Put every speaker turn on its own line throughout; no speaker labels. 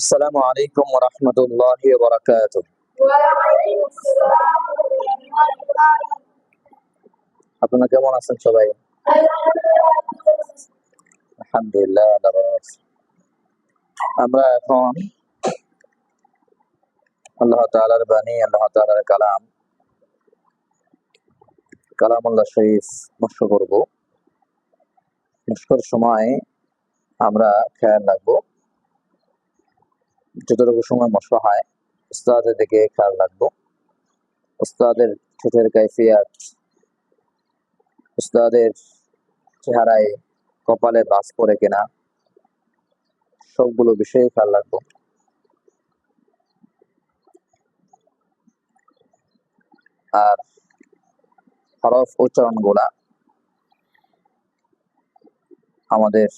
السلام عليكم ورحمة الله وبركاته
وعليكم السلام ورحمة الله
আপনারা কেমন আছেন সবাই আলহামদুলিল্লাহ আল্লাহ ভালো আছে। আমরা এখন আল্লাহ তাআলার বাণী আল্লাহ তাআলার কালাম কালাম আল্লাহ শরীফ মস্ক করব। মস্কর সময় আমরা খেয়াল রাখব। যতটুকু সময় মস্ক হয়, উস্তাদের দিকে খেয়াল রাখব। উস্তাদের ঠোঁটের কাইফিয়াত, উস্তাদের চেহারায় কপালে বাস পড়ে কিনা, সবগুলো বিষয়ে খেয়াল রাখব। আর হরফ উচ্চারণ গুলা আমাদের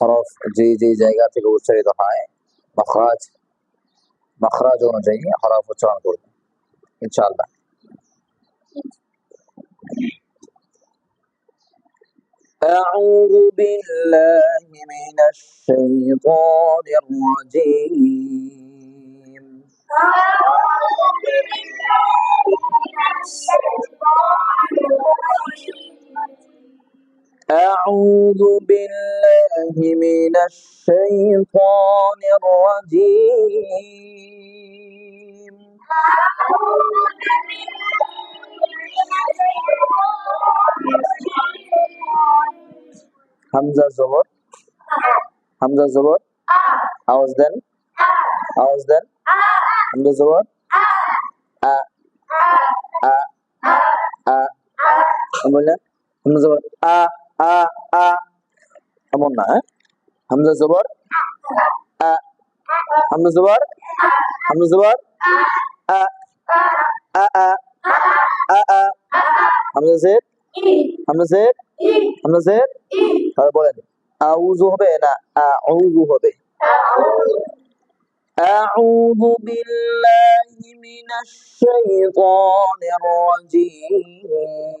হরফ যে যে জায়গা থেকে উচ্চারিত হয় মখরাজ মখরাজ অনুযায়ী হরফ উচ্চারণ করবো ইনশাআল্লাহ أعوذ بالله من الشيطان الرجيم
أعوذ بالله من الشيطان الرجيم
أعوذ بالله من الشيطان الرجيم. حمزة زبر حمزة زبر أوزدن أوزدن حمزة زبر বললেন হামজা জবর আ আ আ এমন না হ্যাঁ হামজা জবর আ হামজা জবর হামজা জবর আ আ আ আ আ হামজা জের হামজা জের হামজা জের তাহলে বলেন আউযু হবে না আউযু হবে أعوذ بالله من الشيطان الرجيم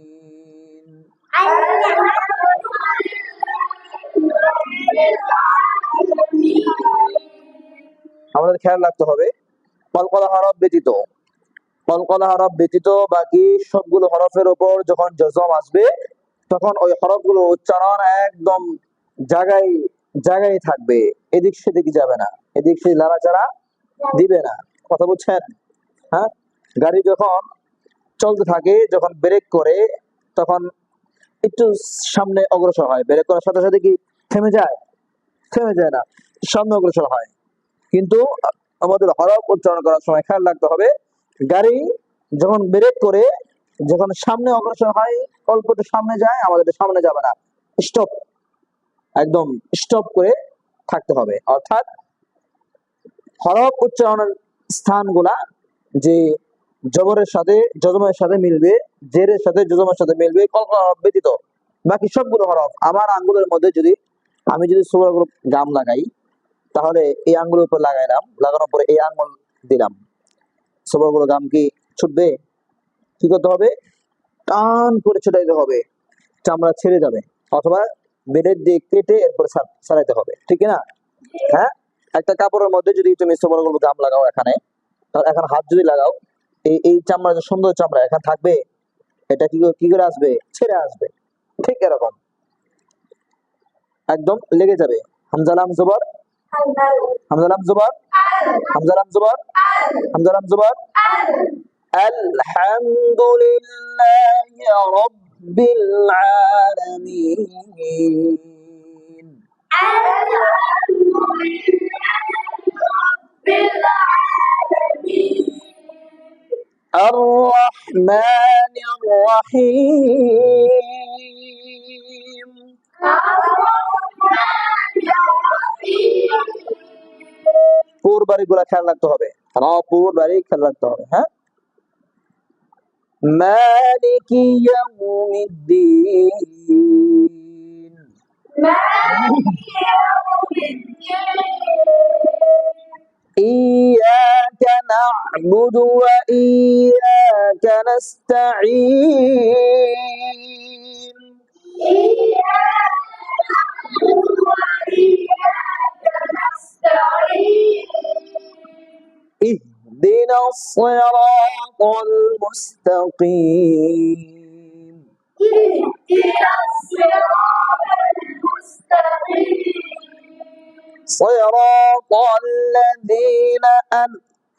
আমাদের খেয়াল রাখতে হবে। কলকলা হরফ ব্যতীত। কলকলা হরফ ব্যতীত বাকি সবগুলো হরফের উপর যখন জজম আসবে, তখন ওই হরফগুলো উচ্চারণ একদম জায়গায় জায়গায় থাকবে। এদিক সেদিক যাবে না। এদিক সেদিক লাড়াচাড়া দিবে না। কথা বুঝছেন? হ্যাঁ? গাড়ি যখন চলতে থাকে, যখন ব্রেক করে, তখন একটু সামনে অগ্রসর হয়। ব্রেক করার সাথে সাথে কি থেমে যায়? থেমে যায় না। সামনে অগ্রসর হয়। কিন্তু আমাদের হরফ উচ্চারণ করার সময় খেয়াল রাখতে হবে, গাড়ি যখন ব্রেক করে, যখন সামনে অগ্রসর হয় অল্প একটু সামনে যায়, আমাদের সামনে যাবে না। স্টপ। একদম স্টপ করে থাকতে হবে। অর্থাৎ হরফ উচ্চারণের স্থানগুলা যে জবরের সাথে জজমের সাথে মিলবে, জেরের সাথে জজমের সাথে মিলবে ব্যতীত। বাকি সবগুলো হরফ আমার আঙ্গুলের মধ্যে যদি, আমি যদি সুবরগুলো গাম লাগাই, তাহলে এই আঙ্গুলের উপর লাগাইলাম, লাগানোর পরে এই আঙ্গুল দিলাম। সুবরগুলো গাম কি ছুটবে? কি করতে হবে? টান করে ছুটাইতে হবে। চামড়া ছেড়ে যাবে। অথবা বেডের দিয়ে কেটে এরপর ছাড়াইতে হবে। ঠিক না? হ্যাঁ? একটা কাপড়ের মধ্যে যদি তুমি সুবরগুলো গাম লাগাও এখানে, তাহলে এখন হাত যদি লাগাও এই এই চামড়া যে সুন্দর চামড়া, এখানে থাকবে। এটা কি কি করে আসবে? ছেড়ে আসবে। ঠিক এরকম। একদম লেগে যাবে। হামজালাম জবর? হামজালাম জবর? হামজালাম জবর? হামজালাম জবর? আলহামদুলিল্লাহ রাব্বিল আলামিন। আলহামদুলিল্লাহ রাব্বিল আলামিন। الرحمن الرحيم পুর বাড়িগুলা খেয়াল রাখতে হবে হ্যাঁ পুর বাড়ি খেয়াল রাখতে হবে হ্যাঁ مالك يوم الدين إياك نعبد وإياك نستعين. نعبد وإياك نستعين اهدنا الصراط المستقيم اهدنا الصراط المستقيم. صراط الذين أنعمت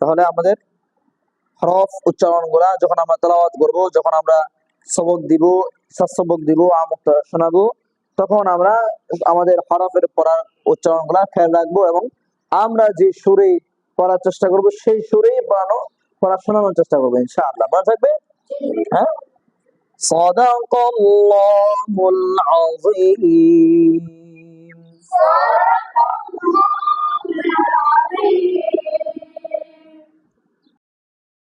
তাহলে আমাদের হরফ উচ্চারণগুলা যখন আমরা তালাওয়াত করব, যখন আমরা সবক দিব সবক দিব আমুক্ত শোনাবো, তখন আমরা আমাদের হরফের পড়ার উচ্চারণগুলা খেয়াল রাখব এবং আমরা যে সুরে পড়ার চেষ্টা করব, সেই সুরেই পড়ানো পড়া শোনানোর চেষ্টা করব, ইনশাআল্লাহ। মনে থাকবে? ها؟ صدق الله العظيم. صدق الله العظيم.